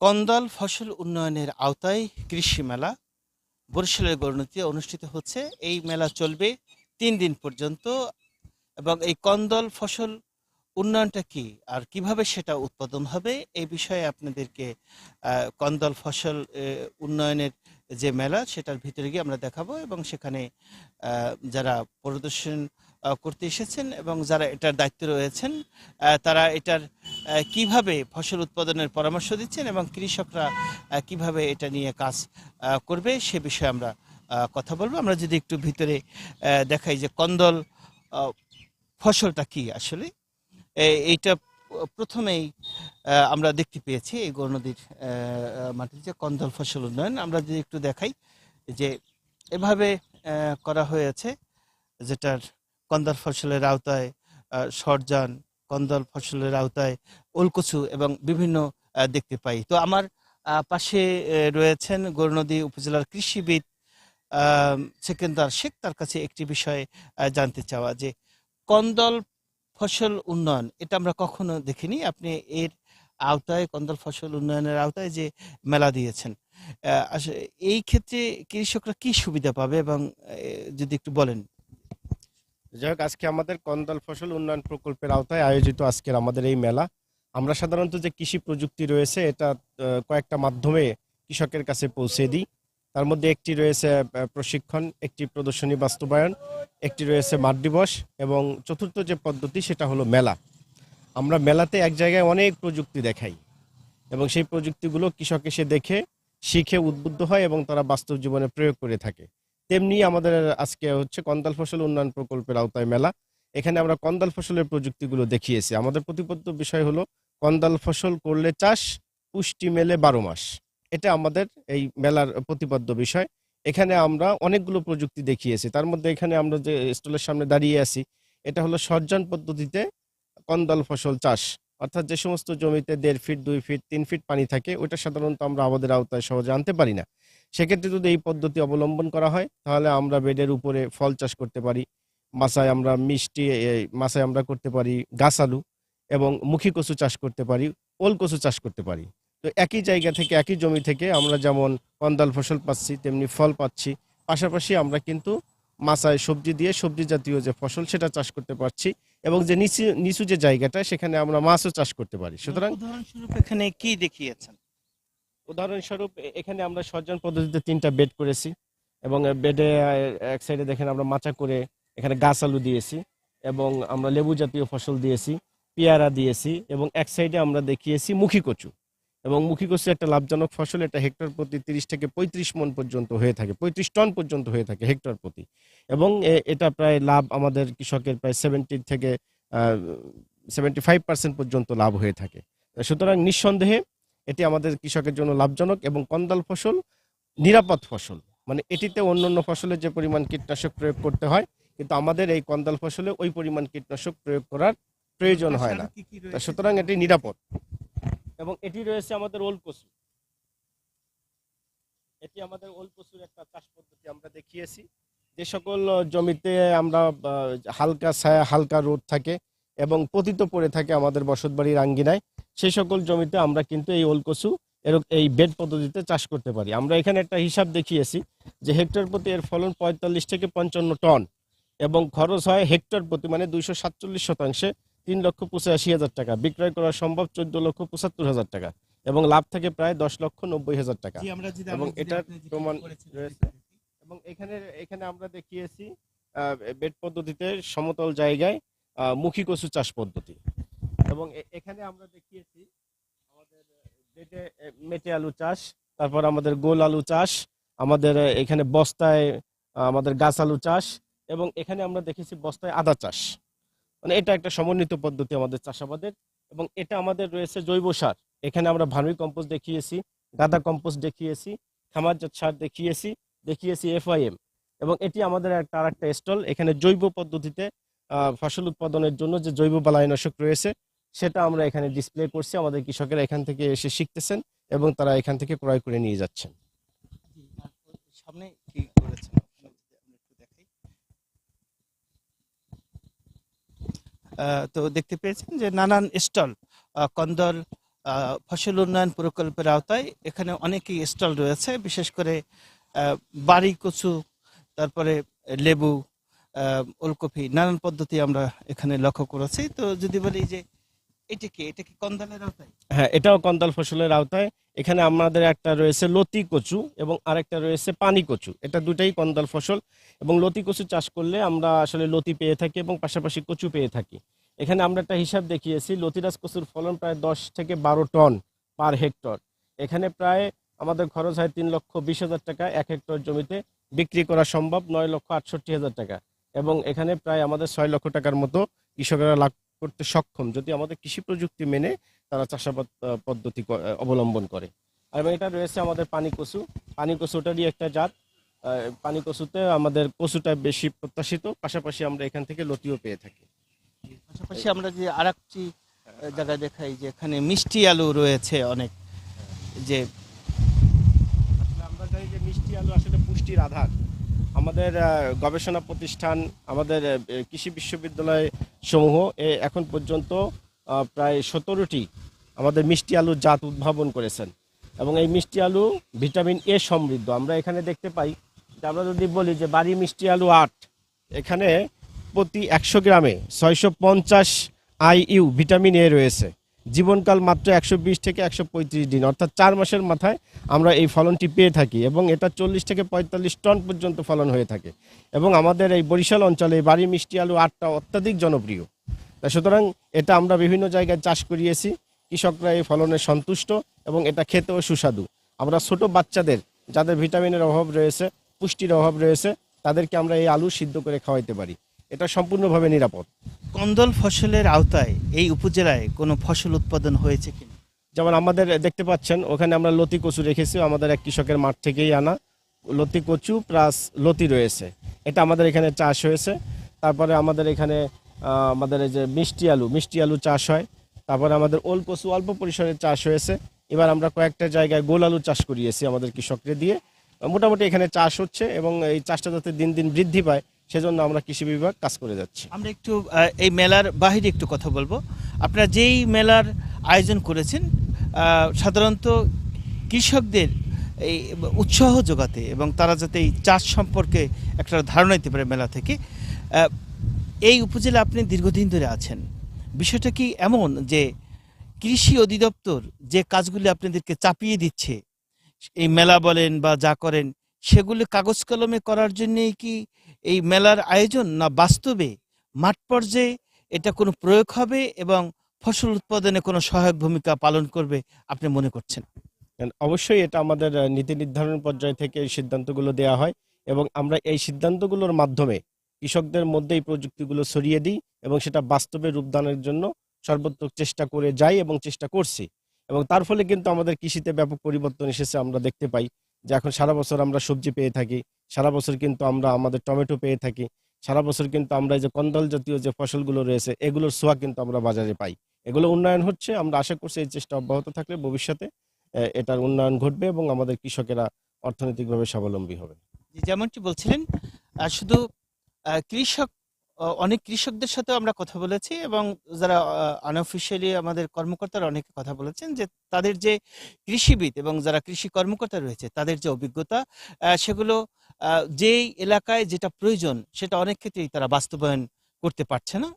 কন্দল ফসল উন্নয়নের আওতায় কৃষি মেলা, বরিশালের গণতিতে অনুষ্ঠিত হচ্ছে। এই মেলা চলবে তিন দিন পর্যন্ত এবং এই কন্দল ফসল উন্নয়নটা কি আর কীভাবে সেটা উৎপাদন হবে এই বিষয়ে আপনাদেরকে কন্দল ফসল উন্নয়নের যে মেলা সেটার ভিতরে গিয়ে আমরা দেখাবো এবং সেখানে যারা প্রদর্শন করতে এসেছেন এবং যারা এটার দায়িত্বে রয়েছেন তারা এটার কীভাবে ফসল উৎপাদনের পরামর্শ দিচ্ছেন এবং কৃষকরা কীভাবে এটা নিয়ে কাজ করবে সে বিষয়ে আমরা কথা বলব। আমরা যদি একটু ভিতরে দেখাই যে কন্দল ফসলটা কি আসলে? এইটা প্রথমেই আমরা দেখতে পেয়েছি এই গৌরনদীর মাটির যে কন্দল ফসল উন্নয়ন। আমরা যদি একটু দেখাই যে এভাবে করা হয়েছে, যেটার কন্দল ফসলের আওতায় সরজান কন্দল ফসলের আওতায় ওলকচু এবং বিভিন্ন দেখতে পাই। তো আমার পাশে রয়েছেন গৌরনদী উপজেলার কৃষিবিদ সেকেন্দার শেখ। তার কাছে একটি বিষয় জানতে চাওয়া যে কন্দল ফসল উন্নয়ন, এটা আমরা কখনো দেখিনি। আপনি এর আওতায়, কন্দল ফসল উন্নয়নের আওতায় যে মেলা দিয়েছেন এই ক্ষেত্রে কৃষকরা কি সুবিধা পাবে এবং যদি একটু বলেন। যাই হোক আজকে আমাদের কন্দল ফসল উন্নয়ন প্রকল্পের আওতায় আয়োজিত আজকের আমাদের এই মেলা। আমরা সাধারণত যে কৃষি প্রযুক্তি রয়েছে, এটা কয়েকটা মাধ্যমে কৃষকের কাছে পৌঁছে দিই। তার মধ্যে একটি রয়েছে প্রশিক্ষণ, একটি প্রদর্শনী বাস্তবায়ন, একটি রয়েছে মাঠ দিবস, এবং চতুর্থ যে পদ্ধতি, সেটা হলো মেলা। আমরা মেলাতে এক জায়গায় অনেক প্রযুক্তি দেখাই, এবং সেই প্রযুক্তিগুলো কৃষক এসে দেখে, শিখে উদ্বুদ্ধ হয়, এবং তারা বাস্তব জীবনে প্রয়োগ করে থাকে। তেমনি আমাদের আজকে হচ্ছে কন্দাল ফসল উন্নয়ন প্রকল্পের আওতায় মেলা। এখানে আমরা কন্দাল ফসলের প্রযুক্তিগুলো দেখিয়েছি। আমাদের প্রতিপদ্য বিষয় হলো, কন্দাল ফসল করলে চাষ পুষ্টি মেলে বারো মাস। এটা আমাদের এই মেলার প্রতিপাদ্য বিষয়। এখানে আমরা অনেকগুলো প্রযুক্তি দেখিয়েছি। তার মধ্যে এখানে আমরা যে স্টলের সামনে দাঁড়িয়ে আছি, এটা হলো সজ্জন পদ্ধতিতে কন্দাল ফসল চাষ। অর্থাৎ যে সমস্ত জমিতে দেড় ফিট, দুই ফিট, তিন ফিট পানি থাকে ওটা সাধারণত আমরা আমাদের আওতায় সহজে আনতে পারি না। সেক্ষেত্রে যদি এই পদ্ধতি অবলম্বন করা হয়, তাহলে আমরা বেডের উপরে ফল চাষ করতে পারি, মাছায় আমরা মিষ্টি মাছায় আমরা করতে পারি গাছ আলু এবং মুখী কচু চাষ করতে পারি, ওল কচু চাষ করতে পারি। তো একই জায়গা থেকে, একই জমি থেকে আমরা যেমন কন্দাল ফসল পাচ্ছি, তেমনি ফল পাচ্ছি, পাশাপাশি আমরা কিন্তু মাছায় সবজি দিয়ে সবজি জাতীয় যে ফসল সেটা চাষ করতে পারছি এবং যে নিচু নিচু যে জায়গাটা, সেখানে আমরা মাছও চাষ করতে পারি। সুতরাং এখানে কি দেখিয়েছেন? উদাহরণস্বরূপ এখানে আমরা সজ্জন পদ্ধতিতে তিনটা বেড করেছি এবং বেডে এক সাইডে দেখেন আমরা মাচা করে এখানে গাছ আলু দিয়েছি এবং আমরা লেবু জাতীয় ফসল দিয়েছি, পেয়ারা দিয়েছি এবং এক সাইডে আমরা দেখিয়েছি মুখী কচু এবং মুখী কচু একটা লাভজনক ফসল, এটা হেক্টর প্রতি তিরিশ থেকে পঁয়ত্রিশ মন পর্যন্ত হয়ে থাকে, পঁয়ত্রিশ টন পর্যন্ত হয়ে থাকে হেক্টর প্রতি এবং এটা প্রায় লাভ আমাদের কৃষকের প্রায় সেভেন্টি থেকে সেভেন্টি ফাইভ পার্সেন্ট পর্যন্ত লাভ হয়ে থাকে। সুতরাং নিঃসন্দেহে এটি আমাদের কৃষকের জন্য লাভজনক এবং কন্দাল ফসল নিরাপদ ফসল। মানে এটিতে অন্যান্য ফসলের যে পরিমাণ কীটনাশক প্রয়োগ করতে হয় কিন্তু আমাদের এই কন্দাল ফসলে ওই পরিমাণ কীটনাশক প্রয়োগ করার প্রয়োজন হয় না? সুতরাং এটি নিরাপদ। এবং এটি রয়েছে আমাদের ওল কচু। এটি আমাদের ওল কচুর একটা চাষ পদ্ধতি আমরা দেখিয়েছি। যে সকল জমিতে আমরা হালকা ছায়া হালকা রোদ থাকে এবং পতিত পড়ে থাকে আমাদের বসতবাড়ির আঙ্গিনায় সেই সকল জমিতে আমরা কিন্তু এই ওল কচু এরকম এই বেড পদ্ধতিতে চাষ করতে পারি। আমরা এখানে একটা হিসাব দেখিয়েছি যে হেক্টর প্রতি এর ফলন পঁয়তাল্লিশ থেকে পঞ্চান্ন টন এবং খরচ হয় হেক্টর প্রতি মানে দুইশো সাতচল্লিশ শতাংশে তিন লক্ষ পঁচাশি হাজার টাকা। বিক্রয় করা সম্ভব চোদ্দ লক্ষ পঁচাত্তর হাজার টাকা এবং লাভ থাকে প্রায় দশ লক্ষ নব্বই হাজার টাকা। এবং এটার প্রমাণ রয়েছে। এবং এখানে এখানে আমরা দেখিয়েছি আহ, বেড পদ্ধতিতে সমতল জায়গায় মুখী কচু চাষ পদ্ধতি। এবং এখানে আমরা দেখিয়েছি আমাদের বেডে মেটে আলু চাষ, তারপর আমাদের গোল আলু চাষ, আমাদের এখানে বস্তায় আমাদের গাছ আলু চাষ, এবং এখানে আমরা দেখেছি বস্তায় আদা চাষ। মানে এটা একটা সমন্বিত পদ্ধতি আমাদের চাষাবাদের, এবং এটা আমাদের রয়েছে জৈব সার। এখানে আমরা ভানুই কম্পোস্ট দেখিয়েছি, গাদা কম্পোস্ট দেখিয়েছি, খামারজাত সার দেখিয়েছি দেখিয়েছি এফআইএম। এবং এটি আমাদের একটা আর একটা স্টল। এখানে জৈব পদ্ধতিতে ফসল উৎপাদনের জন্য যে জৈব বালাইনাশক রয়েছে সেটা আমরা এখানে ডিসপ্লে করছি। আমাদের কৃষকেরা এখান থেকে এসে শিখতেছেন এবং তারা এখান থেকে ক্রয় করে নিয়ে যাচ্ছেন। সামনে কি করেছেন? তো দেখতে পেয়েছেন যে নানান স্টল কন্দল ফসল উন্নয়ন প্রকল্পের আওতায় এখানে অনেকই স্টল রয়েছে। বিশেষ করে বাড়ি কচু তারপরে লেবু ওলকপি নানান পদ্ধতি আমরা এখানে লক্ষ্য করেছি। তো যদি বলি যে হ্যাঁ এটাও কন্দাল ফসলের আওতায়। এখানে আমাদের একটা রয়েছে লতি কচু এবং আরেকটা রয়েছে পানি কচু। এটা দুটাই ফসল এবং লতি কচু চাষ করলে আমরা আসলে লতি পেয়ে থাকি এবং পাশাপাশি কচু পেয়ে থাকি। এখানে আমরা একটা হিসাব দেখিয়েছি, লতিরাজ কচুর ফলন প্রায় দশ থেকে বারো টন পার হেক্টর। এখানে প্রায় আমাদের খরচ হয় তিন লক্ষ বিশ হাজার টাকা এক হেক্টর জমিতে। বিক্রি করা সম্ভব নয় লক্ষ আটষট্টি হাজার টাকা এবং এখানে প্রায় আমাদের ছয় লক্ষ টাকার মতো কৃষকরা লাভ করতে সক্ষম যদি আমাদের কৃষি প্রযুক্তি মেনে তারা চাষাবাদ পদ্ধতি অবলম্বন করে। এবং এটা রয়েছে আমাদের পানি কচু পানি কচুটারই একটা জাত। পানি কচুতে আমাদের কচুটা বেশি প্রত্যাশিত পাশাপাশি আমরা এখান থেকে লতিও পেয়ে থাকি। পাশাপাশি আমরা যে আর একটি জায়গায় দেখাই যে এখানে মিষ্টি আলু রয়েছে অনেক। যে আসলে আমরা জানি যে মিষ্টি আলু আসলে পুষ্টির আধার। আমাদের গবেষণা প্রতিষ্ঠান, আমাদের কৃষি বিশ্ববিদ্যালয় সমূহ এ এখন পর্যন্ত প্রায় সতেরোটি আমাদের মিষ্টি আলুর জাত উদ্ভাবন করেছেন। এবং এই মিষ্টি আলু ভিটামিন এ সমৃদ্ধ। আমরা এখানে দেখতে পাই যে, আমরা যদি বলি যে, বাড়ি মিষ্টি আলু আট, এখানে প্রতি একশো গ্রামে ছয়শো পঞ্চাশ আইইউ ভিটামিন এ রয়েছে। জীবনকাল মাত্র একশো বিশ থেকে একশো পঁয়ত্রিশ দিন, অর্থাৎ চার মাসের মাথায় আমরা এই ফলনটি পেয়ে থাকি এবং এটা চল্লিশ থেকে পঁয়তাল্লিশ টন পর্যন্ত ফলন হয়ে থাকে। এবং আমাদের এই বরিশাল অঞ্চলে বাড়ি মিষ্টি আলু আটটা অত্যাধিক জনপ্রিয়। তা সুতরাং এটা আমরা বিভিন্ন জায়গায় চাষ করিয়েছি। কৃষকরা এই ফলনে সন্তুষ্ট এবং এটা খেতেও সুস্বাদু। আমরা ছোট বাচ্চাদের, যাদের ভিটামিনের অভাব রয়েছে, পুষ্টির অভাব রয়েছে, তাদেরকে আমরা এই আলু সিদ্ধ করে খাওয়াইতে পারি। এটা সম্পূর্ণভাবে নিরাপদ। কন্দল ফসলের আওতায় এই উপজেলায় কোনো ফসল উৎপাদন হয়েছে কিনা? যেমন আমাদের দেখতে পাচ্ছেন, ওখানে আমরা লতি কচু রেখেছি, আমাদের এক কৃষকের মাঠ থেকেই আনা। লতি কচু প্লাস লতি রয়েছে। এটা আমাদের এখানে চাষ হয়েছে। তারপরে আমাদের এখানে আমাদের যে মিষ্টি আলু মিষ্টি আলু চাষ হয়। তারপরে আমাদের ওল কচু অল্প পরিসরে চাষ হয়েছে। এবার আমরা কয়েকটা জায়গায় গোল আলু চাষ করিয়েছি আমাদের কৃষকদের দিয়ে। মোটামুটি এখানে চাষ হচ্ছে এবং এই চাষটা যাতে দিন দিন বৃদ্ধি পায় সেজন্য আমরা কৃষি বিভাগ কাজ করে যাচ্ছি। আমরা একটু এই মেলার বাহিরে একটু কথা বলব। আপনারা যেই মেলার আয়োজন করেছেন সাধারণত কৃষকদের এই উৎসাহ যোগাতে এবং তারা যাতে এই চাষ সম্পর্কে একটা ধারণা দিতে পারে মেলা থেকে এই উপজেলা আপনি দীর্ঘদিন ধরে আছেন। বিষয়টা কি এমন যে কৃষি অধিদপ্তর যে কাজগুলি আপনাদেরকে চাপিয়ে দিচ্ছে, এই মেলা বলেন বা যা করেন, সেগুলি কাগজ কলমে করার জন্যই কি এই মেলার আয়োজন না বাস্তবে? মাঠ পর্যায়ে এটা কোনো প্রয়োগ হবে এবং ফসল উৎপাদনে কোনো সহায়ক ভূমিকা পালন করবে আপনি মনে করছেন? অবশ্যই এটা আমাদের নীতি নির্ধারণ পর্যায় থেকে এই সিদ্ধান্তগুলো দেওয়া হয় এবং আমরা এই সিদ্ধান্তগুলোর মাধ্যমে কৃষকদের মধ্যে এই প্রযুক্তিগুলো ছড়িয়ে দিই এবং সেটা বাস্তবে রূপদানের জন্য সর্বোত্তক চেষ্টা করে যাই এবং চেষ্টা করছি। এবং তার ফলে কিন্তু আমাদের কৃষিতে ব্যাপক পরিবর্তন এসেছে আমরা দেখতে পাই যে এখন সারা বছর আমরা সবজি পেয়ে থাকি। সারা বছর কিন্তু আমরা আমাদের টমেটো পেয়ে থাকি। সারা বছর কিন্তু আমরা এই যে কন্দল জাতীয় যে ফসলগুলো রয়েছে, এগুলোর সোয়া কিন্তু আমরা বাজারে পাই। এগুলো উন্নয়ন হচ্ছে, আমরা আশা করছি এই চেষ্টা অব্যাহত থাকলে ভবিষ্যতে এটার উন্নয়ন ঘটবে এবং আমাদের কৃষকেরা অর্থনৈতিকভাবে স্বাবলম্বী হবে। যেমনটি বলছিলেন শুধু কৃষক অনেক কৃষকদের সাথে আমরা কথা বলেছি এবং যারা আনঅফিসিয়ালি আমাদের কর্মকর্তারা অনেকে কথা বলেছেন যে তাদের যে কৃষিবিদ এবং যারা কৃষি কর্মকর্তা রয়েছে, তাদের যে অভিজ্ঞতা সেগুলো যেই এলাকায় যেটা প্রয়োজন সেটা অনেক ক্ষেত্রেই তারা বাস্তবায়ন করতে পারছে না।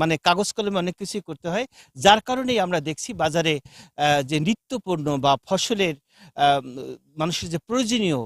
মানে কাগজ কলমে অনেক কিছুই করতে হয়। যার কারণেই আমরা দেখছি বাজারে যে নিত্যপণ্য বা ফসলের মানুষের যে প্রয়োজনীয়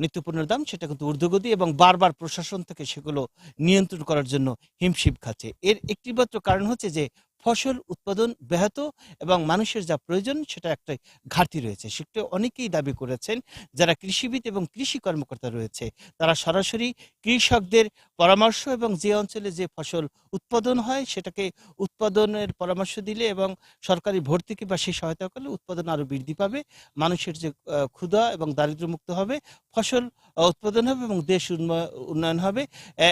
নিত্যপণ্যের দাম, সেটা কিন্তু ঊর্ধ্বগতি এবং বারবার প্রশাসন থেকে সেগুলো নিয়ন্ত্রণ করার জন্য হিমশিম খাচ্ছে। এর একটি মাত্র কারণ হচ্ছে যে ফসল উৎপাদন ব্যাহত এবং মানুষের যা প্রয়োজন সেটা একটা ঘাটতি রয়েছে। সেটা অনেকেই দাবি করেছেন, যারা কৃষিবিদ এবং কৃষি কর্মকর্তা রয়েছে, তারা সরাসরি কৃষকদের পরামর্শ এবং যে অঞ্চলে যে ফসল উৎপাদন হয়, সেটাকে উৎপাদনের পরামর্শ দিলে এবং সরকারি ভর্তুকি বা সেই সহায়তা করলে উৎপাদন আরও বৃদ্ধি পাবে, মানুষের যে ক্ষুধা এবং দারিদ্র্যমুক্ত হবে, ফসল উৎপাদন হবে এবং দেশ উন্নয়- উন্নয়ন হবে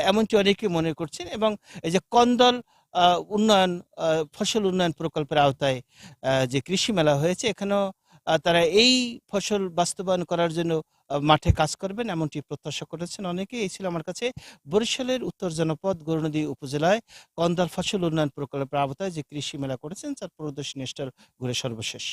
এমনটি অনেকে মনে করছেন এবং এই যে কন্দল উন্নয়ন ফসল উন্নয়ন প্রকল্পের আওতায় যে কৃষি মেলা হয়েছে, এখানেও তারা এই ফসল বাস্তবায়ন করার জন্য মাঠে কাজ করবেন এমনটি প্রত্যাশা করেছেন অনেকে এই ছিল আমার কাছে বরিশালের উত্তর জনপদ, গরুনদী উপজেলায় কন্দাল ফসল উন্নয়ন প্রকল্পের আওতায় যে কৃষি মেলা করেছেন, তার প্রদর্শনী স্টল ঘুরে সর্বশেষ।